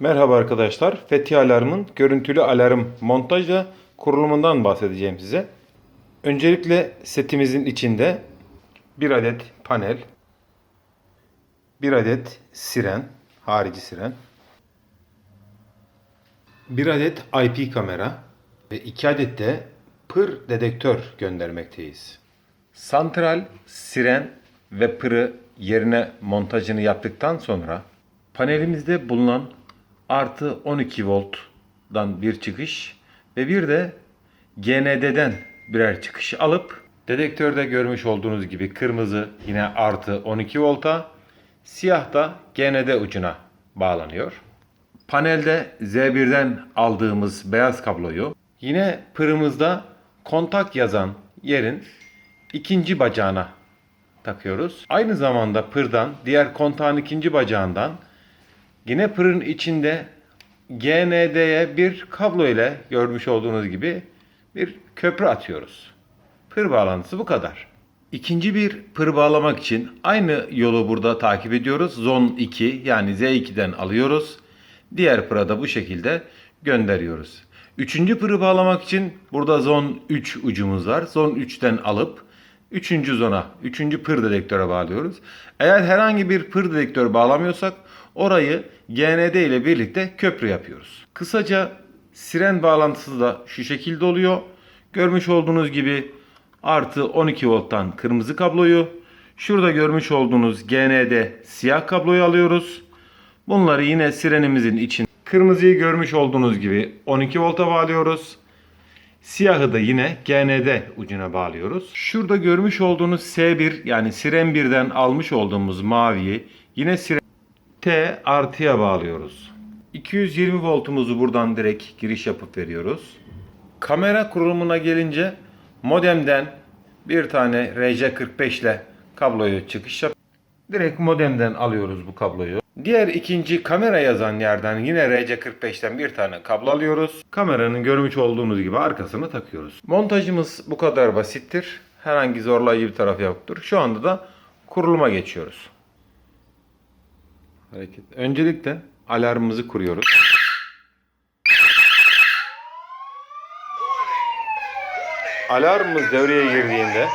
Merhaba arkadaşlar. Fethi Alarm'ın görüntülü alarm montaj ve kurulumundan bahsedeceğim size. Öncelikle setimizin içinde bir adet panel, bir adet siren, harici siren, bir adet IP kamera ve iki adet de pır dedektör göndermekteyiz. Santral, siren ve pırı yerine montajını yaptıktan sonra panelimizde bulunan artı 12 voltdan bir çıkış ve bir de GND'den birer çıkış alıp dedektörde görmüş olduğunuz gibi kırmızı yine artı 12 volta, siyah da GND ucuna bağlanıyor. Panelde Z1'den aldığımız beyaz kabloyu yine pırımızda kontak yazan yerin ikinci bacağına takıyoruz. Aynı zamanda pırdan diğer kontağın ikinci bacağından yine pırın içinde GND'ye bir kablo ile görmüş olduğunuz gibi bir köprü atıyoruz. Pır bağlantısı bu kadar. İkinci bir pır bağlamak için aynı yolu burada takip ediyoruz. Zon 2 yani Z2'den alıyoruz. Diğer pıra da bu şekilde gönderiyoruz. Üçüncü pırı bağlamak için burada zon 3 ucumuz var. Zon 3'ten alıp üçüncü zona, üçüncü pır dedektöre bağlıyoruz. Eğer herhangi bir pır dedektör bağlamıyorsak orayı GND ile birlikte köprü yapıyoruz. Kısaca siren bağlantısı da şu şekilde oluyor. Görmüş olduğunuz gibi artı 12 volttan kırmızı kabloyu, şurada görmüş olduğunuz GND siyah kabloyu alıyoruz. Bunları yine sirenimizin için kırmızıyı görmüş olduğunuz gibi 12 volta bağlıyoruz. Siyahı da yine GND ucuna bağlıyoruz. Şurada görmüş olduğunuz S1 yani siren 1'den almış olduğumuz maviyi yine siren T artıya bağlıyoruz. 220 voltumuzu buradan direkt giriş yapıp veriyoruz. Kamera kurulumuna gelince modemden bir tane RJ45 ile kabloyu çıkış yap. Direkt modemden alıyoruz bu kabloyu. Diğer ikinci kamera yazan yerden yine RC45'ten bir tane kablo alıyoruz. Kameranın görmüş olduğunuz gibi arkasını takıyoruz. Montajımız bu kadar basittir. Herhangi zorlayıcı bir taraf yoktur. Şu anda da kuruluma geçiyoruz. Hareket. Öncelikle alarmımızı kuruyoruz. Alarmımız devreye girdiğinde